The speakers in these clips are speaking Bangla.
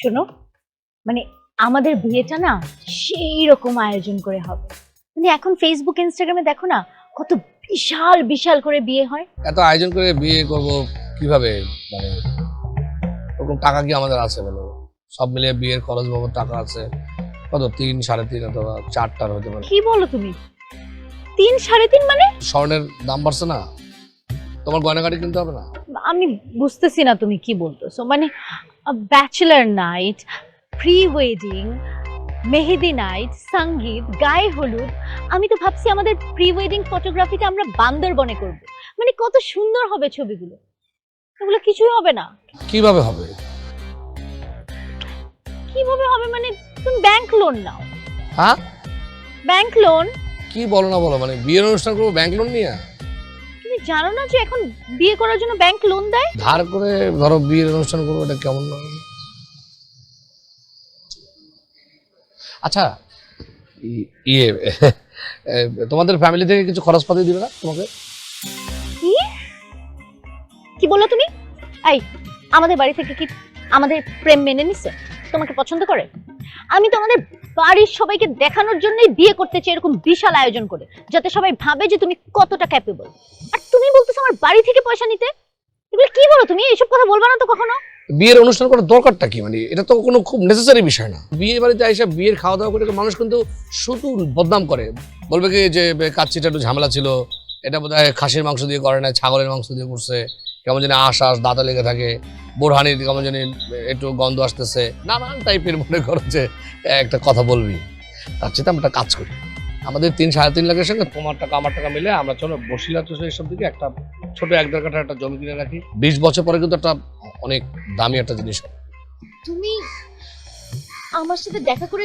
শোনো মানে আমাদের বিয়েটা না সেই রকম আয়োজন করে হবে। মানে এখন ফেসবুক ইনস্টাগ্রামে দেখো না কত বিশাল বিশাল করে বিয়ে হয়। এত আয়োজন করে বিয়ে করব কীভাবে? মানে ওরকম টাকা কি আমাদের আছে বলো? সব মিলিয়ে বিয়ের খরচ বাবদ টাকা আছে। কত? তিন সাড়ে তিন অথবা চারটার হতে পারে। কি বলো তুমি? তিন সাড়ে তিন মানে? স্বর্ণের দাম বাড়ছে না। তোমার গয়নাগাড়ি কিনতে হবে না? আমি বুঝতেছি না তুমি কি বলতেছো। মানে bachelor night pre wedding mehndi night Sangeet Gaye Holud. আমি তো ভাবছি আমাদের প্রি ওয়েডিং ফটোগ্রাফিটা আমরা বান্দরবনে করব। মানে কত সুন্দর হবে ছবিগুলো। এগুলো কিছুই হবে না। কীভাবে হবে? কীভাবে হবে মানে তুমি ব্যাংক লোন নাও। হ্যাঁ? ব্যাংক লোন কি বলো না বলো মানে বিয়ের অনুষ্ঠান করব ব্যাংক লোন নিয়ে? জানো না যে এখন বিয়ে করার জন্য ব্যাংক লোন দেয়? ধার করে ধরো বিয়ের অনুষ্ঠান করব এটা কেমন আচ্ছা ইয়ে তোমাদের ফ্যামিলি থেকে কিছু খরচ খরচপাতি দিবে না তোমাকে? কি? কি বলল তুমি? এই আমাদের বাড়ি থেকে কি আমাদের প্রেম মেনে নিছে? তোমাকে পছন্দ করে? আমি তো আমাদের বাড়ির সবাইকে দেখানোর জন্যই বিয়ে করতে চাই এরকম বিশাল আয়োজন করে, যাতে সবাই ভাবে যে তুমি কতটা ক্যাপেবল আর তুমি বলতেছো আমার বাড়ি থেকে পয়সা নিতে? এগুলো কি বলো তুমি? এইসব কথা বলবা না তো কখনো? বিয়ের অনুষ্ঠান করার দরকারটা কি? মানে এটা তো কোনো খুব নেসেসারি বিষয় না। বিয়ে বাড়িতে এসে বিয়ের খাওয়া দাওয়া করে মানুষ কিন্তু শুধু বদনাম করে। বলবে কি যে কাচ্চিটা একটু ঝামেলা ছিল, এটা বোধ হয় খাসির মাংস দিয়ে করে না ছাগলের মাংস দিয়ে করছে। কেমন জানি আশ দাঁতা লেগে থাকে, বোরহানির কেমন জানি একটু গন্ধ আসতেছে, নানান টাইপের মনে করো যে, একটা কথা বলবি। তার চেয়ে আমরা কাজ করি। আমাদের তিন, সাড়ে তিন লাখের সঙ্গে তোমার টাকা, আমার টাকা মিলে আমরা চলো বসিলা তো এইসব দিকে একটা ছোট এক দেড় কাঠা একটা জমি কিনে রাখি। বিশ বছর পরে কিন্তু একটা অনেক দামি একটা জিনিস তুমি আমার সাথে দেখা করে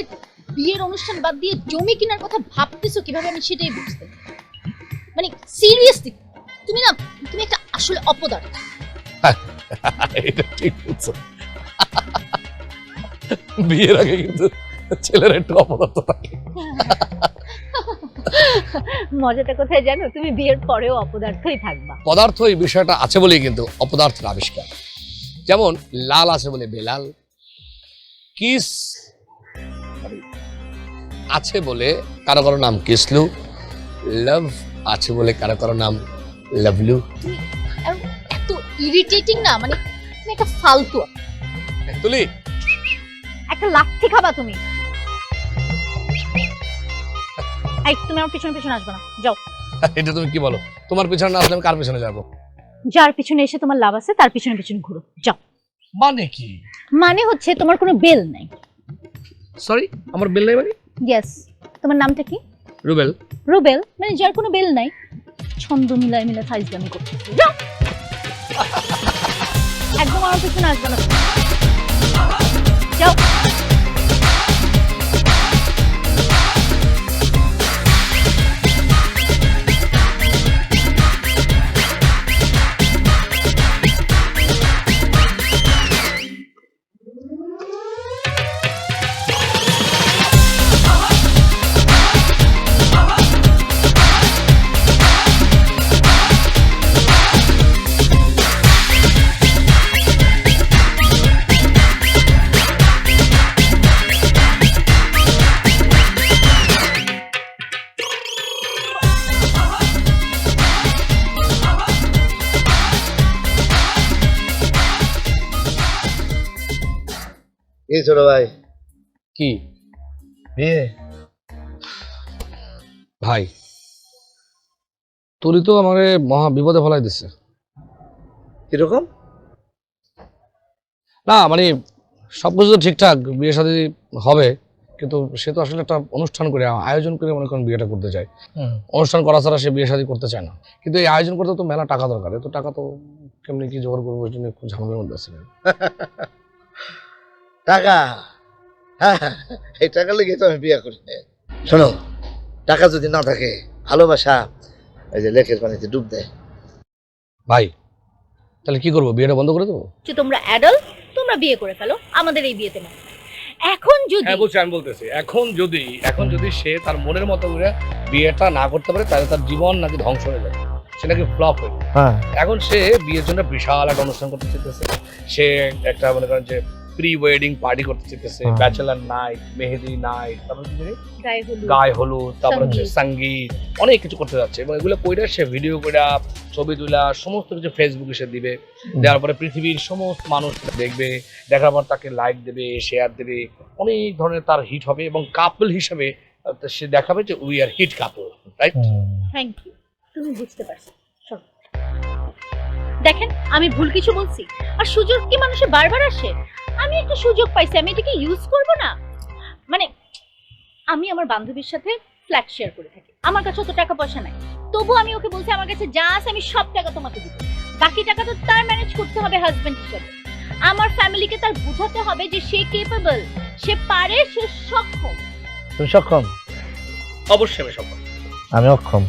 বিয়ের অনুষ্ঠান বাদ দিয়ে জমি কেনার কথা ভাবতেছো কীভাবে আমি সেটাই বুঝতে মানে সিরিয়াসলি তুমি না তুমি একটা আসলে অপদার্থ। এটা ঠিক বলছো। বিয়ের আগে কিন্তু ছেলের একটু অপদার্থ থাকে। মজাটা কোথায় জানো? তুমি বিয়ের পরেও অপদার্থই থাকবা। পদার্থ এই বিষয়টা আছে বলেই কিন্তু অপদার্থের আবিষ্কার। যেমন লাল আছে বলে বেলাল কিস আছে বলে কারও কারও নাম কিসলু লাভ আছে বলে কারও কারও নাম লাভলু এত ইরিটেটিং না মানে তুমি একটা ফালতু। তুলি। একটা লাঠি খাবা তুমি। এই তুমি আমার পিছনে পিছনে আসবে না। যাও। এটা তুমি কি বলো? তোমার পিছনে না আসলে আমি কার পিছনে যাব? যার পিছনে এসে তোমার লাভ আছে তার পিছনে পিছনে ঘুরো। যাও। মানে কি? মানে হচ্ছে তোমার কোনো বেল নাই। সরি আমার বেল নাই মানে? ইয়েস তোমার নামটা কি? রুবেল। রুবেল? মানে যার কোনো বেল নাই। ছন্দ মিলায় মিলে ফাইজলামি করতেছে। যাও! একদম আমার পিছনে আসবে না। যাও! ছোট ভাই। কি? বিয়ে ভাই তুলি তো আমারে মহা বিপদে ফেলাই দিছে। কীরকম? না মানে সবকিছু তো ঠিকঠাক বিয়ে শাদী হবে কিন্তু সে তো আসলে একটা অনুষ্ঠান করে আয়োজন করে মনে করেন বিয়েটা করতে চায়। অনুষ্ঠান করা ছাড়া সে বিয়ে শাদী করতে চায় না। কিন্তু এই আয়োজন করতে তো মেলা টাকা দরকার এত টাকা তো কেমনি কি জোগাড় করব ওই জন্য একটু ঝামেলার মধ্যে আছে। টাকা? হ্যাঁ হ্যাঁ, এই টাকা লেগে তো আমি বিয়ে করি শোনো টাকা যদি না থাকে ভালোবাসা ওই যে লেকের পানিতে ডুব দেয়। ভাই তাহলে কি করব? বিয়েটা বন্ধ করে দেবো? যে তোমরা অ্যাডাল্ট তোমরা বিয়ে করে ফেলো আমাদের এই বিয়েতে না। এখন যদি হ্যাঁ বলছি আমি বলতেছি এখন যদি এখন যদি সে তার মনের মতো করে বিয়েটা না করতে পারে তাহলে তার জীবন নাকি ধ্বংস হয়ে যাবে। সে নাকি ফ্লপ হয়ে যাবে। হ্যাঁ। এখন সে বিয়ের জন্য বিশাল একটা অনুষ্ঠান করতে চাইতেছে। সে একটা মনে করেন যে প্রি ওয়েডিং পার্টি করতে চাইতেছে। ব্যাচেলার নাইট মেহেদি নাইট তারপরে গায়ে হলুদ। তারপরে হচ্ছে সংগীত। অনেক কিছু করতে যাচ্ছে এবং এগুলো কইরা সে ভিডিও কইরা ছবি তোলা সমস্ত কিছু ফেসবুকে সে দিবে। দেওয়ার পরে পৃথিবীর সমস্ত মানুষ দেখবে দেখার পর তাকে লাইক দেবে শেয়ার দেবে অনেক ধরনের তার হিট হবে এবং কাপল হিসাবে সে দেখাবে যে we are hit couple right thank you তুমি বুঝতে পারছ। দেখেন আমি ভুল কিছু বলছি। আর সুযোগ কি মানুষের বারবার আসে? আমি একটা সুযোগ পাইছি আমি এটাকে ইউজ করব না। মানে আমি আমার বান্ধবীর সাথে ফ্ল্যাট শেয়ার করে থাকি। আমার কাছে অত টাকা পয়সা নাই। তবু আমি ওকে বলছি আমার কাছে যা আছে আমি সব টাকা তোমাকে দিব। বাকি টাকা তো তার ম্যানেজ করতে হবে হাজবেন্ড হিসেবে। আমার ফ্যামিলিকে তার বোঝাতে হবে যে সে কেপেবল সে পারে সে সক্ষম। তুমি সক্ষম? অবশ্যই আমি সফল আমি অক্ষম।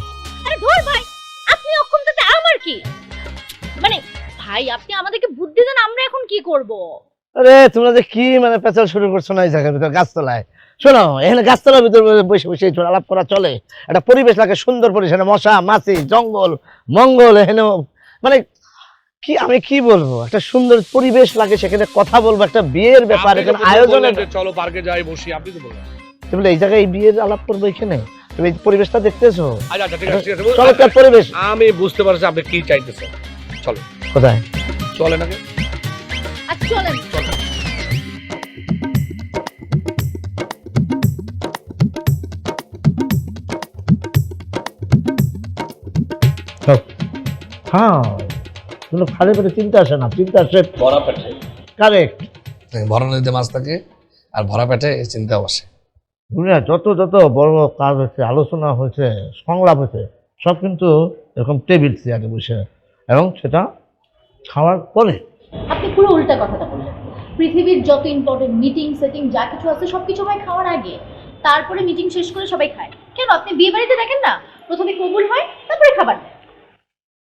আরে ধর ভাই আপনি অক্ষম তাতে আমার কি? মানে ভাই আপনি আমাদেরকে বুদ্ধি দেন আমরা এখন কি করব? আরে তোমরা যে কি মানে পেঁচাল শুরু করছ না এই জায়গার ভিতর গাছতলায়? শোনো এখানে গাছতলার ভিতর বসে বসে আলাপ করা চলে। একটা পরিবেশ লাগে সুন্দর পরিবেশ মশা মাছি জঙ্গল মঙ্গল এখানে মানে কি আমি কি বলব? একটা সুন্দর পরিবেশ লাগে সেখানে কথা বলব একটা বিয়ের ব্যাপার এখানে আয়োজনের চলো পার্কে যাই বসি আপনি তো বললেন। তুমি এই জায়গায় এই বিয়ের আলাপ করব এখানে? তুমি এই পরিবেশটা দেখতেছো? আচ্ছা আচ্ছা চমৎকার পরিবেশ। আমি বুঝতে পারছি আপনি কি চাইতেছেন। চলো। কোথায়? চলে নাকি আচ্ছা চলেন। হ্যাঁ কোনো খালি করে চিন্তা আসে না চিন্তা আসে বড়া পেটে। কারেক্ট ভরা নদীতে মাছ থাকে আর ভরা পেটে চিন্তা বসে দুনিয়া যত যত বড় বড় কাজ হয়েছে আলোচনা হয়েছে সংলাপ হয়েছে সব কিন্তু এরকম টেবিল চেয়ারে বসে এবং সেটা খাওয়ার পরে আপনি পুরো উল্টা কথাটা বললেন। পৃথিবীর যত ইম্পর্টেন্ট মিটিং সেটিং যা কিছু আছে সবকিছু হয় খাওয়ার আগে। তারপরে মিটিং শেষ করে সবাই খায়। কেন? আপনি বিয়ে বাড়িতে দেখেন না? প্রথমে কবুল হয় তারপরে খাবার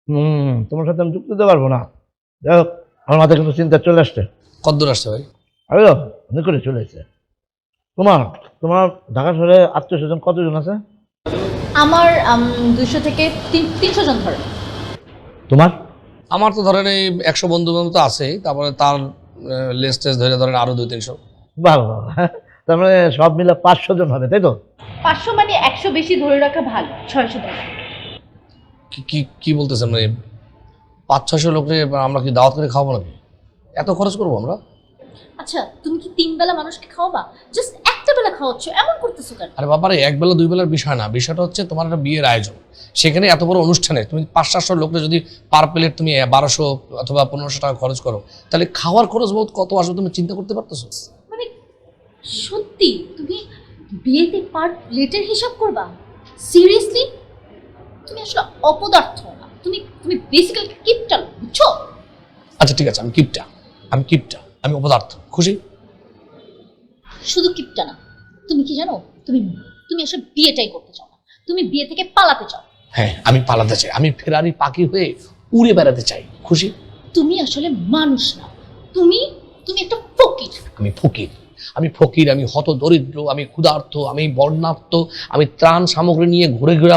হুম তোমার সাথে আমি যুক্ত দিতে পারব না। যাই হোক আমার মাথায় কিন্তু চিন্তা চলে আসছে। কদ্দূর আসছে ভাই? আরে নিকটে চলে এসেছে। তোমার তোমার ঢাকা শহরে আত্মীয় স্বজন কতজন আছে? আমার দুশো থেকে তিনশো জন ধরে তোমার? আমার তো ধরেন এই একশো বন্ধু বান্ধব তো আছেই তারপরে তার লেস টেস ধরে ধরেন আরও দুই তিনশো বাবা বাবা তার মানে সব মিলে পাঁচশো জন হবে তাই তো? পাঁচশো মানে একশো বেশি ধরে রাখা ভালো ছয়শো কি কি কি বলতেছেন মানে পাঁচ ছয়শো লোককে আমরা কি দাওয়াত করে খাওয়াবো নাকি? এত খরচ করব আমরা? আচ্ছা তুমি কি তিন বেলা মানুষকে খাওয়াবা? জাস্ট একটা বেলা খাওয়াচ্ছ? এমন করতেছো কেন? আরে বাবারে এক বেলা দুই বেলার বিষয় না। বিষয়টা হচ্ছে তোমার একটা বিয়ের আয়োজন। সেখানে এত বড় অনুষ্ঠানে তুমি পাঁচ সাতশো লোককে যদি পার প্লেট তুমি বারোশো অথবা পনেরোশো টাকা খরচ করো তাহলে খাওয়ার খরচ বহুত কত আসবে তুমি চিন্তা করতে পারতেছো? মানে সত্যি তুমি বিয়েতে পার প্লেটের হিসাব করবা? সিরিয়াসলি তুমি আসলে অপদার্থ না। তুমি তুমি বেসিক্যালি কিপটা বুঝছ? আচ্ছা ঠিক আছে আমি কিপটা। আমি কিপটা আমি অপদার্থ। খুশি? শুধু কিপটা না তুমি কি জানো? তুমি তুমি আসলে বিয়েটাই করতে চাও না। তুমি বিয়ে থেকে পালাতে চাও। হ্যাঁ আমি পালাতে চাই। আমি ফেরারি পাখি হয়ে উড়ে বেড়াতে চাই। খুশি? তুমি আসলে মানুষ না। তুমি তুমি একটা ফকির। আমি ফকির। আমি ফকির আমি হত দরিদ্র আমি ক্ষুধার্ত আমি বর্ণার্থ আমি ত্রাণ সামগ্রী নিয়ে ঘুরে ঘুরে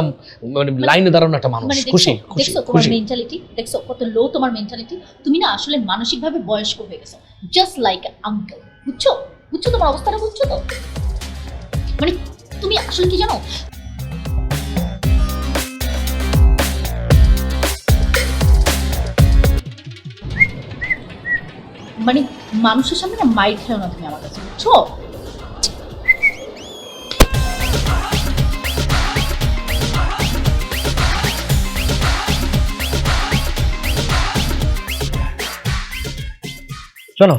মানে লাইনে দাঁড়ানো একটা মানুষ। মানে খুশি দেখছ তোমার মেন্টালিটি দেখছ কত লো তোমার মেন্টালিটি তুমি না আসলে মানসিকভাবে বয়স্ক হয়ে গেছো। জাস্ট লাইক আঙ্কেল বুঝছ? বুঝছ তোমার অবস্থাটা বুঝছ তো? মানে তুমি আসলে কি জানো? মানে মানুষের সামনে না মাইর খেও না তুমি আমার কাছে, বুঝছ? শোনো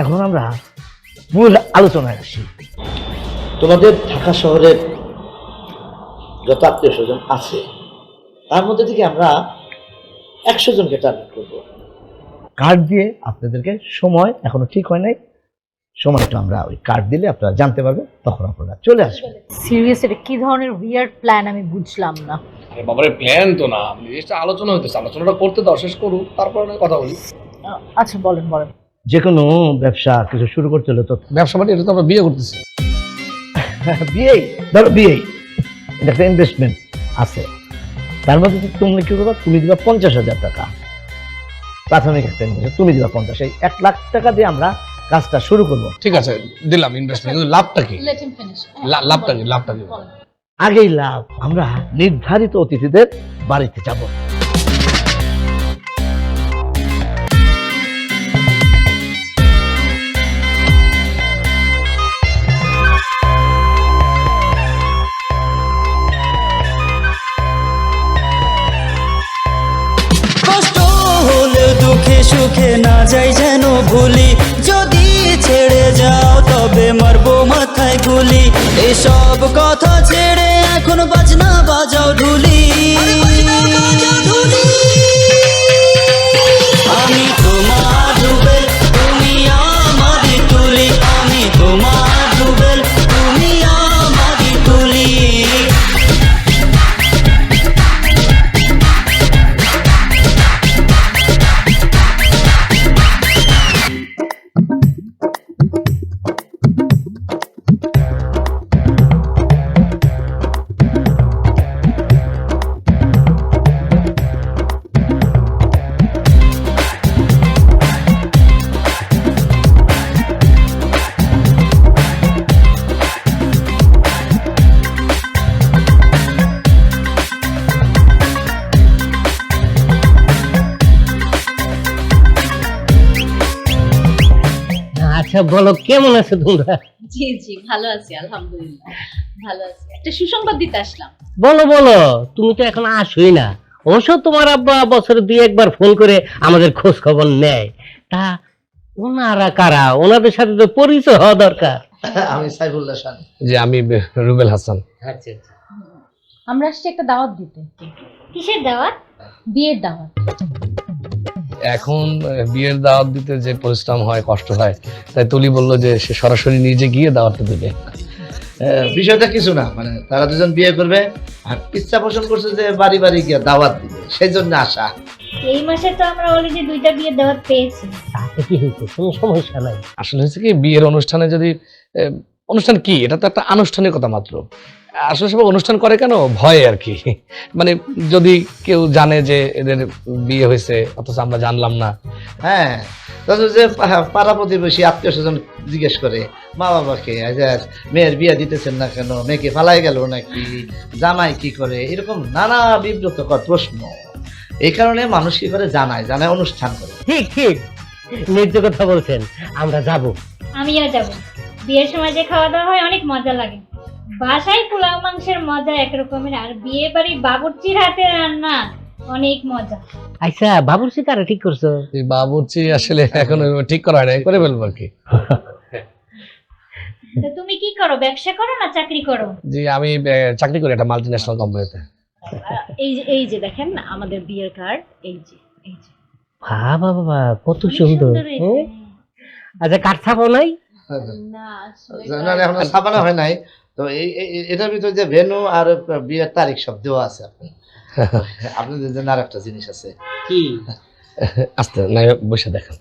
এখন আমরা মূল আলোচনায় আসি। তোমাদের ঢাকা শহরের যত আত্মীয় স্বজন আছে তার মধ্যে থেকে আমরা একশো জনকে টার্গেট করব। কার্ড দিয়ে আপনাদেরকে সময় এখনও ঠিক হয় নাই। সময়টা আমরা ওই কার্ড দিলে আপনারা জানতে পারবেন তখন আপনারা চলে আসবেন। সিরিয়াস এটা কি ধরনের উইয়ার্ড প্ল্যান আমি বুঝলাম না। আরে বাবারে প্ল্যান তো না। জিনিসটা আলোচনা হইতেছে আলোচনাটা করতে দাও শেষ করুক তারপর কথা বলি। আচ্ছা বলেন বলেন। যে কোনো ব্যবসা কিছু শুরু করতে হলে তো ব্যবসা বাড়ি এটা তো আমরা বিয়ে করতেছি। বিয়েই ধরো বিয়েই এটা একটা ইনভেস্টমেন্ট আছে। তার মধ্যে তুমি কি করবা? তুমি দিবা পঞ্চাশ হাজার টাকা। প্রাথমিক একটা investment, তুমি দিবা পঞ্চাশ। এই এক লাখ টাকা দিয়ে আমরা কাজটা শুরু করব। ঠিক আছে দিলাম ইনভেস্টমেন্ট কিন্তু লাভটা কি? লা- লাভটা কি? লাভটা কি? আগেই লাভ। আমরা নির্ধারিত অতিথিদের বাড়িতে যাব। সুখে না যাই যেন ভুলি। যদি ছেড়ে যাও, তবে মারবো মাথায় গুলি। এসব কথা ছেড়ে এখন বাজনা বাজাও ঢুলি। বলো কেমন আছে তোমরা? জি জি ভালো আছি আলহামদুলিল্লাহ ভালো আছি। একটা সুসংবাদ দিতে আসলাম। বলো বলো তুমি তো এখন আসোই না। অবশ্য তোমার আব্বা বছরে দুই একবার ফোন করে আমাদের খোঁজ খবর নেয়। তা ওনারা কারা? ওনাদের সাথে তো পরিচয় হওয়া দরকার। আমি সাইফুল্লাহ খান যে আমি রুবেল হাসান। আচ্ছা। আমরা আসছি একটা দাওয়াত দিতে। কিসের দাওয়াত? বিয়ের দাওয়াত। এখন বিয়ের দাওয়াত দিতে যে পরিশ্রম হয় কষ্ট হয় তাই তুলি বলল যে সে সরাসরি নিজে গিয়ে দাওয়াতটা দিবে। বিষয়টা কিছু না মানে তারা দুজন বিয়ে করবে আর ইচ্ছা পোষণ করছে যে বাড়ি বাড়ি গিয়ে দাওয়াত দিবে সেই জন্য আশা। এই মাসে তো আমরা অলরেডি দুইটা বিয়ের দাওয়াত পেয়েছি। তাতে কি হয়েছে? কোনো সমস্যা নাই। আসলে হচ্ছে কি বিয়ের অনুষ্ঠানে যদি অনুষ্ঠান কি? এটা তো একটা আনুষ্ঠানিকতা মাত্র। আসলে সবাই অনুষ্ঠান করে কেন? ভয়ে আর কি। মানে যদি কেউ জানে যে এদের বিয়ে হয়েছে অথচ আমরা জানলাম না। হ্যাঁ যে পাড়া প্রতিবেশী আত্মীয় স্বজন জিজ্ঞেস করে মা বাবাকে মেয়ের বিয়ে দিতেছেন না কেন? মেয়েকে ফালাই গেল নাকি? জামাই কি করে? এরকম নানা বিব্রতকর প্রশ্ন। এই কারণে মানুষ কি করে? জানায় জানায় অনুষ্ঠান করে। ঠিক ঠিক। ন্যায্য কথা বলছেন। আমরা যাব। আমিও যাব। বিয়ের সময় যে খাওয়া দাওয়া হয় অনেক মজা লাগে। বাসায় পোলাও মাংসের মজা একরকমের আর বিয়ে বাড়ি বাবুর্চির হাতে রান্না অনেক মজা। আচ্ছা বাবুর্চি কারা ঠিক করছ? এই বাবুর্চি আসলে এখন ঠিক করা হয় না করে ফেলব আর কি। তো তুমি কি করো ব্যবসা করো না চাকরি করো? জি আমি আহ, চাকরি করি একটা মাল্টি ন্যাশনাল কোম্পানিতে এই যে এই যে দেখেন না আমাদের বিয়ের কার্ড এই যে এই যে। বাবা বাবা কত অনেক সুন্দর। হয়েছে। হ্যাঁ? আচ্ছা কাঠ ছাপো নাই? না আসলে না, না, এখনও ছাপানো হয় নাই। তো এটার ভিতরে যে ভেনু আর বিয়ের তারিখ সব দেওয়া আছে আপনি। আপনাদের জন্য আর একটা জিনিস আছে। কি? আস্তে না বসে দেখেন।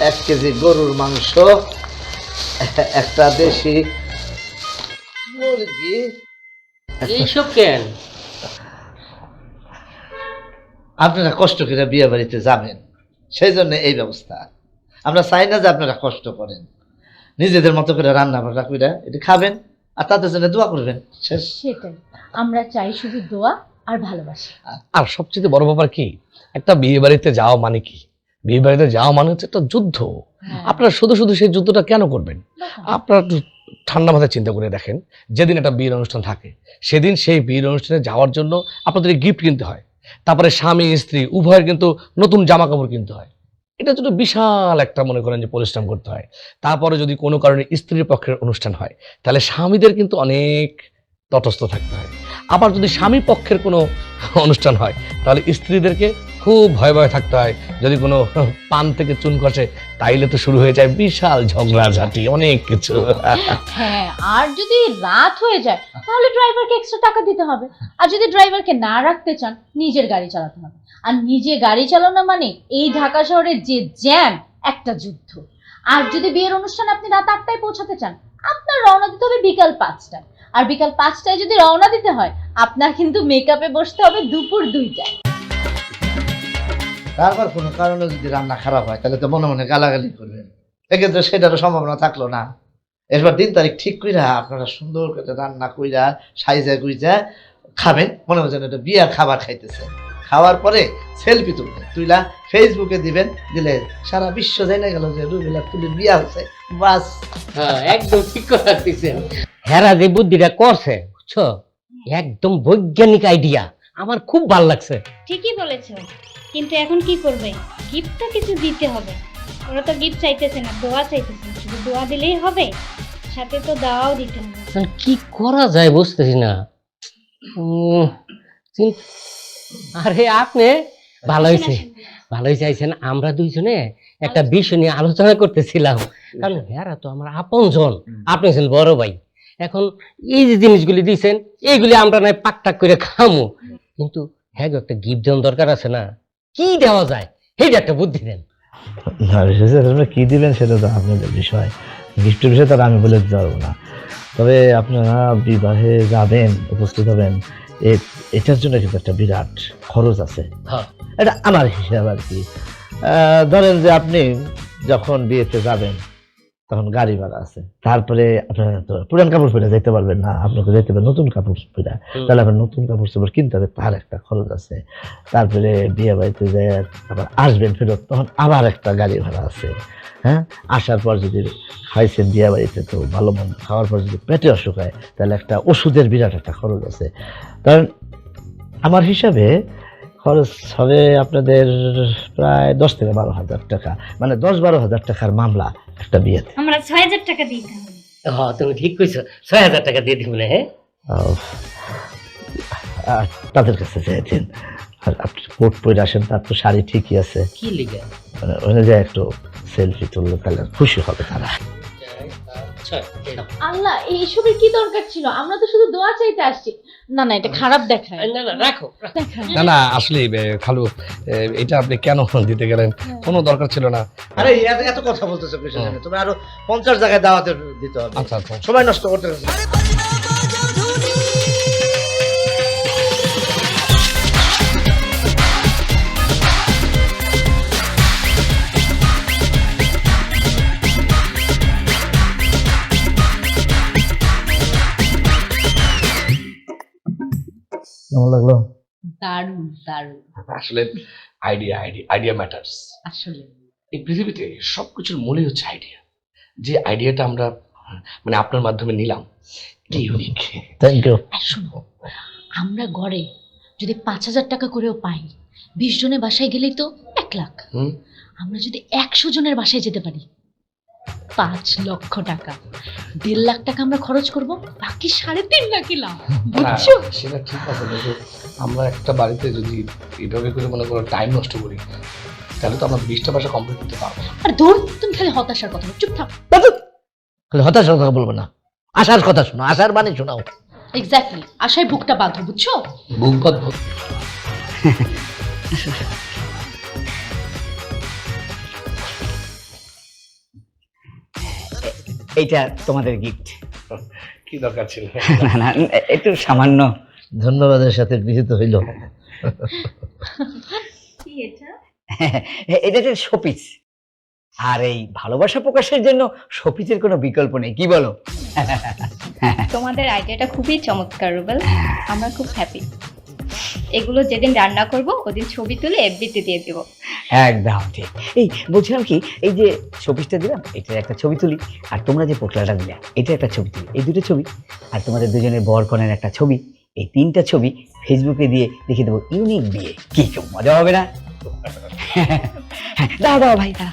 এক কেজি গরুর মাংস একটা দেশি মুরগি। এইসব কেন? আপনারা কষ্ট করে বিয়ে বাড়িতে যাবেন। সেই জন্য এই ব্যবস্থা। আমরা চাই না যে আপনারা কষ্ট করেন। নিজেদের মতো করে রান্না বান্না করে এটা খাবেন আর তাদের জন্য দোয়া করবেন। শেষ। সেটাই। আমরা চাই শুধু দোয়া আর ভালোবাসা। আর সবচেয়ে বড় ব্যাপার কি? একটা বিয়ে বাড়িতে যাওয়া মানে কি? বিয়ে বাড়িতে যাওয়া মানে হচ্ছে একটা যুদ্ধ। আপনারা শুধু শুধু সেই যুদ্ধটা কেন করবেন? আপনারা একটু ঠান্ডা মাথায় চিন্তা করে দেখেন। যেদিন একটা বিয়ের অনুষ্ঠান থাকে সেদিন সেই বিয়ের অনুষ্ঠানে যাওয়ার জন্য আপনাদের গিফট কিনতে হয়। তারপরে স্বামী, স্ত্রী, উভয়ের কিন্তু নতুন জামা কাপড় কিনতে হয়। এটা জন্য বিশাল একটা মনে করেন যে পরিশ্রম করতে হয়। তারপরে যদি কোনো কারণে স্ত্রীর পক্ষের অনুষ্ঠান হয়, তাহলে স্বামীদের কিন্তু অনেক তটস্থ থাকতে হয়। আবার যদি স্বামী পক্ষের কোনো অনুষ্ঠান হয়, তাহলে স্ত্রীদেরকে খুব ভয় ভয় থাকতে হয়। যদি কোনো পান থেকে চুন খসে তাইলে তো শুরু হয়ে যায় বিশাল ঝগড়াঝাটি, অনেক কিছু। হ্যাঁ আর যদি রাত হয়ে যায়, তাহলে ড্রাইভারকে এক্সট্রা টাকা দিতে হবে। আর যদি ড্রাইভারকে না রাখতে চান, নিজের গাড়ি চালাতে হবে। আর নিজে গাড়ি চালানো মানে এই ঢাকা শহরের যে জ্যাম, একটা যুদ্ধ। আর যদি বিয়ের অনুষ্ঠানে আপনি রাত আটটায় পৌঁছাতে চান, আপনার রওনা দিতে হবে বিকাল পাঁচটায়। আর বিকাল পাঁচটায় যদি রওনা দিতে হয়, আপনার কিন্তু মেকআপে বসতে হবে দুপুর দুইটায়। তারপর কোনো কারণে যদি রান্না খারাপ হয় তাহলে তো মনে মনে গালাগালি করবেন। এক্ষেত্রে সেটারও সম্ভাবনা থাকল না। এরপর দিন তারিখ ঠিক কইরা আপনারা সুন্দর করে রান্না কইরা সাইজা গুইজা খাবেন। মনে হচ্ছে এটা বিয়ার খাবার খাইতেছে। খাওয়ার পরে সেলফি তুলবেন। তুইলা ফেসবুকে দিবেন দিলে সারা বিশ্ব জেনে গেল যে রুবিলা তুলির বিয়া হচ্ছে। বাস। হ্যাঁ একদম ঠিক কথা দিছেন হেরা যে বুদ্ধিটা করছে বুঝছ? একদম বৈজ্ঞানিক আইডিয়া আমার খুব ভালো লাগছে। ঠিকই বলেছ। কিন্তু এখন কি করবে? গিফটটা কিছু দিতে হবে। ওরা তো গিফট চাইতেছে না দোয়া চাইতেছে শুধু দোয়া দিলেই হবে। সাথে তো দাওয়াও দিতে হবে। কি করা যায় বুঝতেছি না। আরে আপনি ভালো হয়েছে। ভালোই চাইছেন আমরা দুইজনে একটা বিষয় নিয়ে আলোচনা করতেছিলাম। কারণ হেরা তো আমার আপন জন আপনি হচ্ছেন বড় ভাই। এখন এই যে জিনিসগুলি দিয়েছেন এইগুলি আমরা নয় পাক টাক করে খামো। কিন্তু হ্যাঁ একটা গিফট দেওয়ার দরকার আছে না। কি দেওয়া যায়? এটা একটা বুদ্ধি দেন। না বিশেষ আপনারা কি দিবেন সেটা তো আপনাদের বিষয়। গিফটের বিষয়ে তারা আমি বলে দিতে পারব না। তবে আপনারা বিবাহে যাবেন উপস্থিত হবেন এ- এটার জন্য কিন্তু একটা বিরাট খরচ আছে। হ্যাঁ। এটা আমার হিসাব আর কি। আহ, ধরেন যে আপনি যখন বিয়েতে যাবেন তখন গাড়ি ভাড়া আছে। তারপরে আপনার তো পুরান কাপড় পরে যেতে পারবেন না আপনাকে যেতে হবে নতুন কাপড় পরে তাহলে আপনার নতুন কাপড় চোপড় কিনতে হবে তার একটা খরচ আছে। তারপরে বিয়ে বাড়িতে যায় আবার আসবেন ফেরত তখন আবার একটা গাড়ি ভাড়া আছে। হ্যাঁ? আসার পর যদি খাইছেন বিয়ে বাড়িতে তো ভালো মন্দ খাওয়ার পর যদি পেটে অসুখ হয় তাহলে একটা ওষুধের বিরাট একটা খরচ আছে। কারণ আমার হিসাবে খরচ হবে আপনাদের প্রায় দশ থেকে বারো হাজার টাকা মানে দশ বারো হাজার টাকার মামলা। একটা বিয়েতে আমরা ছয় হাজার টাকা দিতে হবে হ্যাঁ তুমি ঠিক কইছো। ছয় হাজার টাকা দিয়ে দিব না হ্যাঁ? আর তাদের কাছে চেয়েছেন আর আপনি কোট পরে আসেন তার তো শাড়ি ঠিকই আছে। কি লিগা? মানে ওখানে যায় একটু সেলফি তুললে তাহলে খুশি হবে তারা। নাও। আল্লাহ এইসবের কি দরকার ছিল? আমরা তো শুধু দোয়া চাইতে আসছি। না না এটা খারাপ দেখায়। না না রাখো। না না আসলে খালু এটা আপনি কেন দিতে গেলেন? কোনো দরকার ছিল না। আরে এত- এত কথা বলতেছো কিসের তুমি আরও পঞ্চাশ জায়গায় দাওয়াতে দিতে হবে। আচ্ছা আচ্ছা। সময় নষ্ট করতে কেমন লাগল? দারুণ দারুণ। আসলে আইডিয়া আইডিয়া আইডিয়া ম্যাটার্স আসলে। এই পৃথিবীতে সবকিছুর মূলই হচ্ছে আইডিয়া যে আইডিয়াটা আমরা মানে আপনার মাধ্যমে নিলাম কি ইউনিক থ্যাংক ইউ শোনো আমরা গড়ে যদি পাঁচ হাজার টাকা করেও পাই বিশ জনের বাসায় গেলেই তো এক লাখ। হুম। আমরা যদি একশো জনের বাসায় যেতে পারি পাঁচ লক্ষ টাকা। দেড় লাখ টাকা আমরা খরচ করব বাকি সাড়ে তিন লাখই লাভ বুঝছ? সেটা ঠিক আছে কিন্তু আমরা একটা বাড়িতে যদি এইভাবে করে মনে করো টাইম নষ্ট করি তাহলে তো আমরা বিশটা ভাষা কমপ্লিট করতে পারব না। আর ধর তুমি খালি হতাশার কথা বলো। চুপ থাক। খালি হতাশার কথা বলব না আশার কথা শোনো আশার বাণী শোনাও। এক্স্যাক্টলি আশায় বুকটা বাঁধো বুঝছ? বুক বাঁধবো। এইটা তোমাদের গিফট কি দরকার ছিল? না না একটু সামান্য ধন্যবাদের সাথে গৃহীত হইল। এটা? এটা একটা শোপিস। আর এই ভালোবাসা প্রকাশের জন্য শোপিসের কোনো বিকল্প নেই কি বলো? তোমাদের আইডিয়াটা খুবই চমৎকার রুবেল। আমরা খুব হ্যাপি এগুলো যেদিন রান্না করব ওদিন ছবি তুলে এফবিতে দিয়ে দেবো। একদম ঠিক। এই বলছিলাম কি এই যে শোপিসটা দিলাম এটার একটা ছবি তুলি আর তোমরা যে পোটলাটা দিলে এটা একটা ছবি তুলি এই দুটো ছবি আর তোমাদের দুজনের বর কনের একটা ছবি এই তিনটা ছবি ফেসবুকে দিয়ে দেখিয়ে দেবো ইউনিক বিয়ে। কি মজা হবে না? দাও দাও ভাই দাও।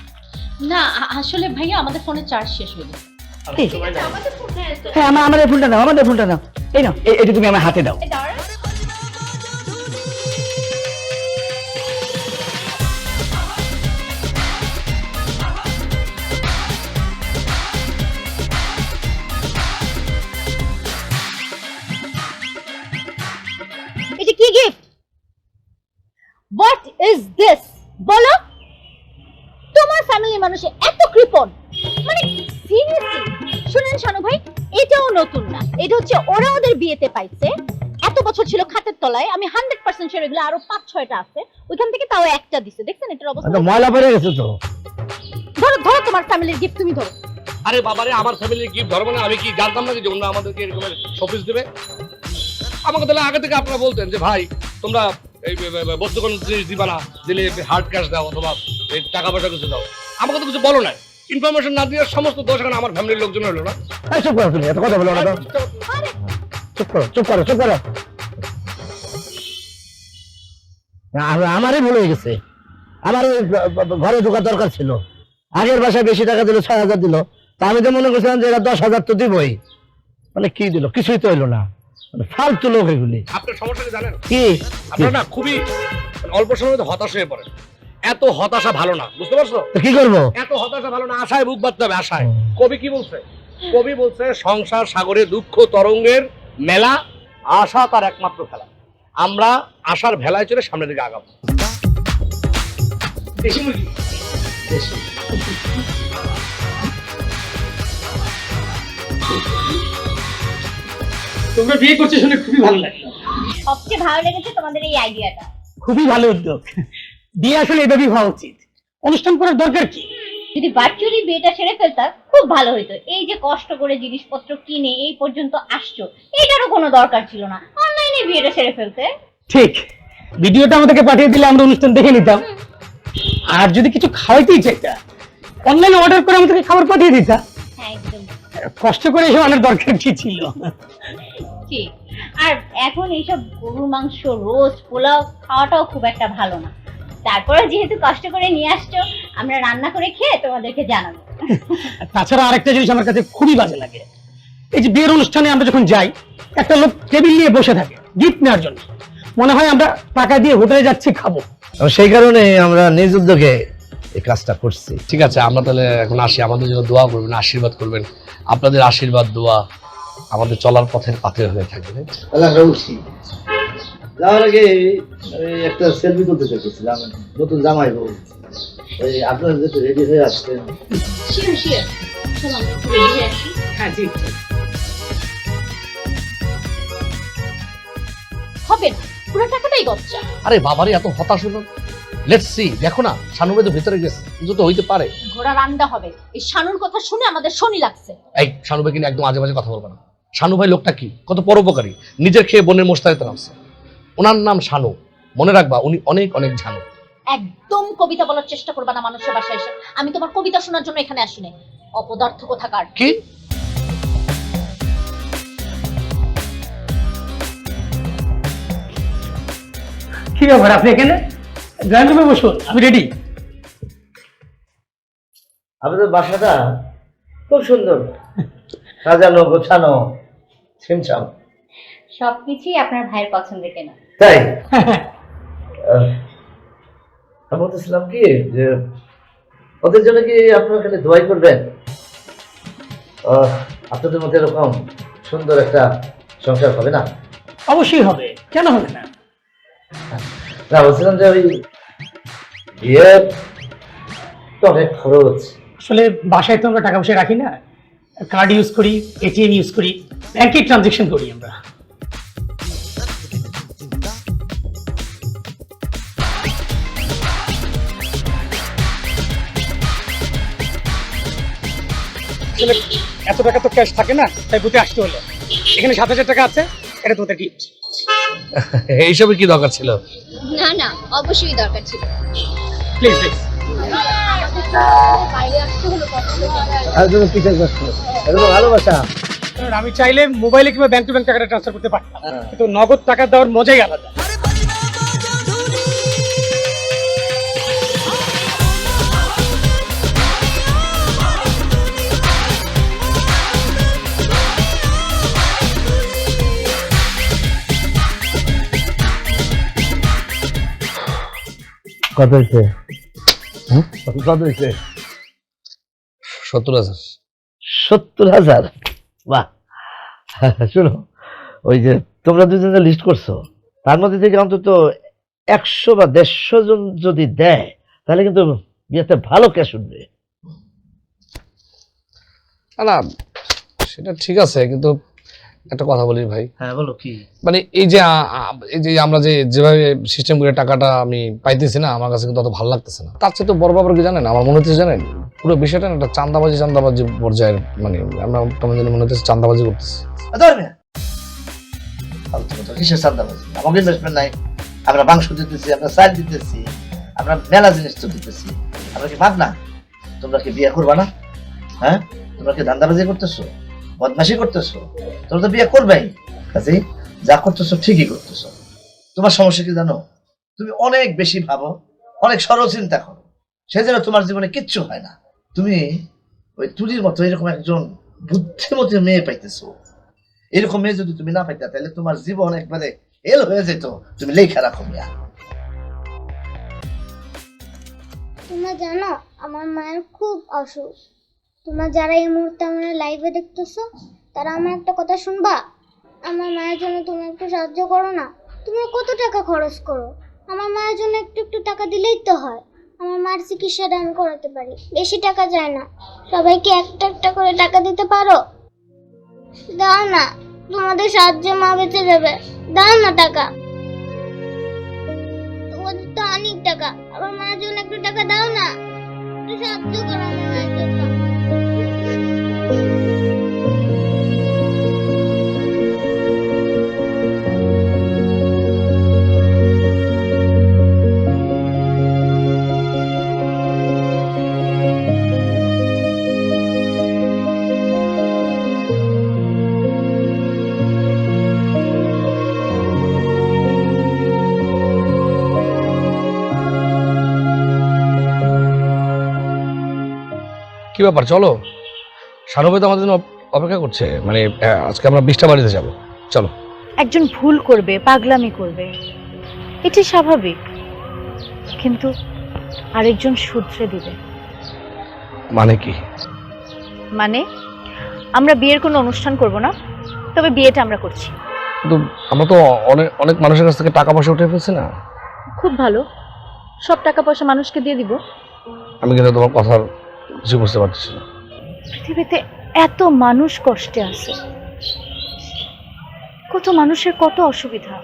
না আসলে ভাইয়া আমাদের ফোনে চার্জ শেষ হয়ে গেছে। হ্যাঁ আমার আমাদের ফুলটা দাও আমাদের ফুলটা দাও এই নাও এটা তুমি আমার হাতে দাও। ইজ দিস বলো। তোমার ফ্যামিলি মানুষে এত কৃপণ। মানে সিরিয়াসলি শুনেন শানু ভাই এটাও নতুন না। এটা হচ্ছে ওরা ওদের বিয়েতে পাইছে। এত বছর ছিল খাতের তলায়। আমি হান্ড্রেড পার্সেন্ট শিওর এগুলো আরও পাঁচ ছয়টা আছে। ওইখান থেকে তাও একটা দিছে। দেখছেন এটার অবস্থা? ময়লা পড়ে গেছে তো। ধরো ধরো তোমার ফ্যামিলির গিফট তুমি ধরো। আরে বাবারে আমার ফ্যামিলির গিফট ধরবো না। আমি কি জানতাম না যে ওনারা আমাদেরকে এরকমের শোপিস দেবে? আমাকে তাহলে আগে থেকে আপনারা বলতেন যে ভাই তোমরা এই বস্তু কোনো জিনিস দিবা না দিলে হার্ড ক্যাশ দাও অথবা এই টাকা পয়সা কিছু দাও। আমাকে তো কিছু বলো না ইনফরমেশন না দিয়ে সমস্ত দোষ আমার ফ্যামিলির লোকজন হলো না। চুপ করো তুমি, এত কথা বলো না চুপ করো চুপ করো চুপ করো। আমারই ভুল হয়ে গেছে। আমার ঘরে ঢোকার দরকার ছিল। আগের বাসায় বেশি টাকা দিল, ছয় হাজার দিল। তা আমি তো মনে করছিলাম যে এটা দশ হাজার তো দিবই। মানে কি দিল? কিছুই তো হইল না। ফালতু লোক এগুলি। আপনার সমস্যা জানেন? কি? আপনারা না খুবই মানে অল্প সময় হতাশ হয়ে পড়ে এত হতাশা ভালো না বুঝতে পারছ? তো কি করব? এত হতাশা ভালো না আশায় বুক বাঁধতে হবে আশায়। কবি কি বলছে? কবি বলছে সংসার সাগরে দুঃখ তরঙ্গের মেলা আশা তার একমাত্র খেলা। আমরা আশার ভেলায় চলে সামনের দিকে আগাবো। দেশি মুরগি? তোমরা বিয়ে করছ শুনে খুবই ভালো লাগল। সবচেয়ে ভালো লেগেছে তোমাদের এই আইডিয়াটা খুবই ভালো উদ্যোগ। বিয়ে আসলে এভাবেই হওয়া উচিত। অনুষ্ঠান করার দরকার কি? যদি ভার্চুয়ালি বিয়েটা সেরে ফেলতাম খুব ভালো হতো এই যে কষ্ট করে জিনিসপত্র কিনে এই পর্যন্ত আসছো এটারও কোনো দরকার ছিল না। অনলাইনে বিয়েটা সেরে ফেলতে। ঠিক। ভিডিওটা আমাদেরকে পাঠিয়ে দিলে আমরা অনুষ্ঠান দেখে নিতাম। আর যদি কিছু খাওয়াইতেই চাইতা অনলাইনে অর্ডার করে আমাদেরকে খাবার পাঠিয়ে দিতা। হ্যাঁ কষ্ট করে এসব আনার দরকার কি ছিল? ঠিক আর এখন এইসব গরুর মাংস রোজ পোলাও খাওয়াটাও খুব একটা ভালো না। তারপরে যেহেতু কষ্ট করে নিয়ে আসছো আমরা রান্না করে খেয়ে তোমাদেরকে জানাব। আর তাছাড়া আরেকটা জিনিস আমার কাছে খুবই বাজে লাগে। এই যে বিয়ের অনুষ্ঠানে আমরা যখন যাই একটা লোক টেবিল নিয়ে বসে থাকে গিফট নেওয়ার জন্য। মনে হয় আমরা টাকা দিয়ে হোটেলে যাচ্ছি খাব। সেই কারণে আমরা নিজ উদ্যোগে এই কাজটা করছি। ঠিক আছে আমরা তাহলে এখন আসি। আমাদের জন্য দোয়া করবেন আশীর্বাদ করবেন। আপনাদের আশীর্বাদ দোয়া। আমাদের চলার পথের পাথে হয়ে থাকবে যাওয়ার আগে একটা সেলফি তুলতে চাইছিলাম নতুন জামাই বউ। ওই আপনারা যেহেতু রেডি হয়ে আসছেন। হয়ে হবে না। পুরো টাকাটাই গচ্চা। আরে বাবারে এত হতাশ হলো। লেটস সি দেখো না শানু তো ভেতরে গেছে। কিন্তু তো হইতে পারে। ঘোড়া রান্দা হবে। এই শানুর কথা শুনে আমাদের শনি লাগছে। এই শানু ভাই কিন্তু একদম আজে বাজে কথা বলব না। শানু ভাই লোকটা কি? কত পরোপকারী। নিজের খেয়ে বোনের মোস্তারিতে নামছে। ওনার নাম শানু। মনে রাখবা উনি অনেক অনেক ঝানু। একদম কবিতা বলার চেষ্টা করবা না মানুষের বাসায় এসে। আমি তোমার কবিতা শোনার জন্য এখানে আসিনি। অপদার্থ কোথাকার? কি? কি ব্যাপার আপনি এখানে? ড্রয়িং রুমে বসুন আমি রেডি আমাদের বাসাটা খুব সুন্দর। সাজানো গোছানো ছিমছাম। সবকিছুই আপনার ভাইয়ের পছন্দের কেনা। তাই? আমি বলতেছিলাম কি যে ওদের জন্য কি আপনারা খালি দোয়াই করবেন? আপনাদের মধ্যে এরকম সুন্দর একটা সংসার হবে না? অবশ্যই হবে। কেন হবে না? না বলছিলাম যে ওই বিয়ে তো অনেক খরচ। আসলে বাসায় তো আমরা টাকা পয়সা রাখি না। কার্ড ইউজ করি এটিএম ইউজ করি ব্যাংকে ট্রানজেকশন করি আমরা। আসলে এত টাকা তো ক্যাশ থাকে না তাই বুথে আসতে হলো। এখানে সাত হাজার টাকা আছে এটা তোদের গিফট এইসবে কি দরকার ছিল? না না অবশ্যই দরকার ছিল। প্লিজ প্লিজ এগুলো ভালোবাসা। আমি চাইলে মোবাইলে কিংবা ব্যাংক টু ব্যাংক টাকাটা ট্রান্সফার করতে পারতাম। কিন্তু নগদ টাকা দেওয়ার মজাই আলাদা। কত হয়েছে? কত হয়েছে? সত্তর হাজার। সত্তর হাজার? বাহ। শোনো ওই যে তোমরা দুজনে লিস্ট করছ তার মধ্যে থেকে অন্তত একশো বা দেড়শো জন যদি দেয় তাহলে কিন্তু বিয়েতে ভালো ক্যাশ উঠবে। না, না সেটা ঠিক আছে কিন্তু একটা কথা বলি ভাই। হ্যাঁ বলো কি? মানে এই যে এই যে আমরা যে যেভাবে সিস্টেম করে টাকাটা আমি পাইতেছি না আমার কাছে কিন্তু অত ভালো লাগতেছে না। তার চেয়ে তো বড় ব্যাপার কি জানেন? আমার মনে হচ্ছে জানেন পুরো বিষয়টা একটা চান্দাবাজি চান্দাবাজি পর্যায়ের মানে আমরা কেমন জানি মনে হচ্ছে চান্দাবাজি করতেছি। কিসের চান্দাবাজি আমাকে ইনভেস্টমেন্ট নাই। আমরা মাংস দিতেছি আমরা চাল দিতেছি আমরা মেলা জিনিস তো দিতেছি। আমরা কি ভাব না তোমরা কি বিয়ে করবা না? হ্যাঁ? তোমরা কি ধান্দাবাজি করতেছো? বদমাশি করতেছো? তোমরা তো বিয়ে করবেই। কাজেই যা করতেছো ঠিকই করতেছো। তোমার সমস্যা কি জানো? তুমি অনেক বেশি ভাবো, অনেক সরল চিন্তা করো। সেজন্য তোমার জীবনে কিচ্ছু হয় না। তুমি ওই তুলির মতো এরকম একজন বুদ্ধিমতী মেয়ে পাইতেছো। এরকম মেয়ে যদি তুমি না পাইতা, তাহলে তোমার জীবন একবারে এল হয়ে যেত। তুমি লেখা রাখো মিয়া। তোমরা জানো, আমার মায়ের খুব অসুখ। তোমরা যারা এই মুহূর্তে আমার লাইভে দেখতেছো, তারা আমার একটা কথা শুনবা? আমার মায়ের জন্য তুমি একটু সাহায্য করো না। তুমি কত টাকা খরচ করো? আমার মায়ের জন্য একটু একটু টাকা দিলেই তো হয়। আমার মার চিকিৎসাটা আমি করাতে পারি। বেশি টাকা যায় না। সবাইকে একটা একটা করে টাকা দিতে পারো? দাও না। তোমাদের সাহায্যে মা বেঁচে যাবে। দাও না টাকা। তোমাদের তো অনেক টাকা। আমার মায়ের জন্য একটু টাকা দাও না। একটু সাহায্য করো আমার মায়ের জন্য। কি ব্যাপার? চলো। সানবে তো আমাদের জন্য অপেক্ষা করছে। মানে আজকে আমরা বিশটা বাড়িতে যাব। চলো। একজন ভুল করবে পাগলামি করবে। এটি স্বাভাবিক। কিন্তু আরেকজন শুধরে দিবে। মানে কি? মানে আমরা বিয়ের কোনো অনুষ্ঠান করব না তবে বিয়েটা আমরা করছি। কিন্তু আমরা তো অনেক অনেক মানুষের কাছ থেকে টাকা পয়সা উঠে ফেলছি না। খুব ভালো। সব টাকা পয়সা মানুষকে দিয়ে দিব। আমি কিন্তু তোমার কথার কিছু বুঝতে পারতেছি না। পৃথিবীতে এত মানুষ কষ্টে আছে। কত মানুষের কত অসুবিধা।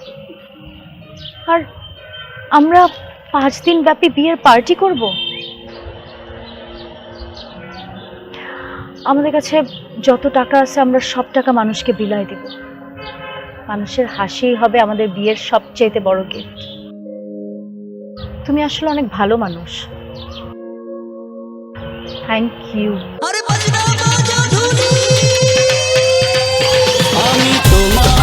আর আমরা পাঁচ দিন ব্যাপী বিয়ের পার্টি করব? আমাদের কাছে যত টাকা আছে, আমরা সব টাকা মানুষকে বিলাই দেব। মানুষের হাসিই হবে আমাদের বিয়ের সবচেয়ে বড় গিফট তুমি আসলে অনেক ভালো মানুষ। থ্যাংক ইউ আমি তোমার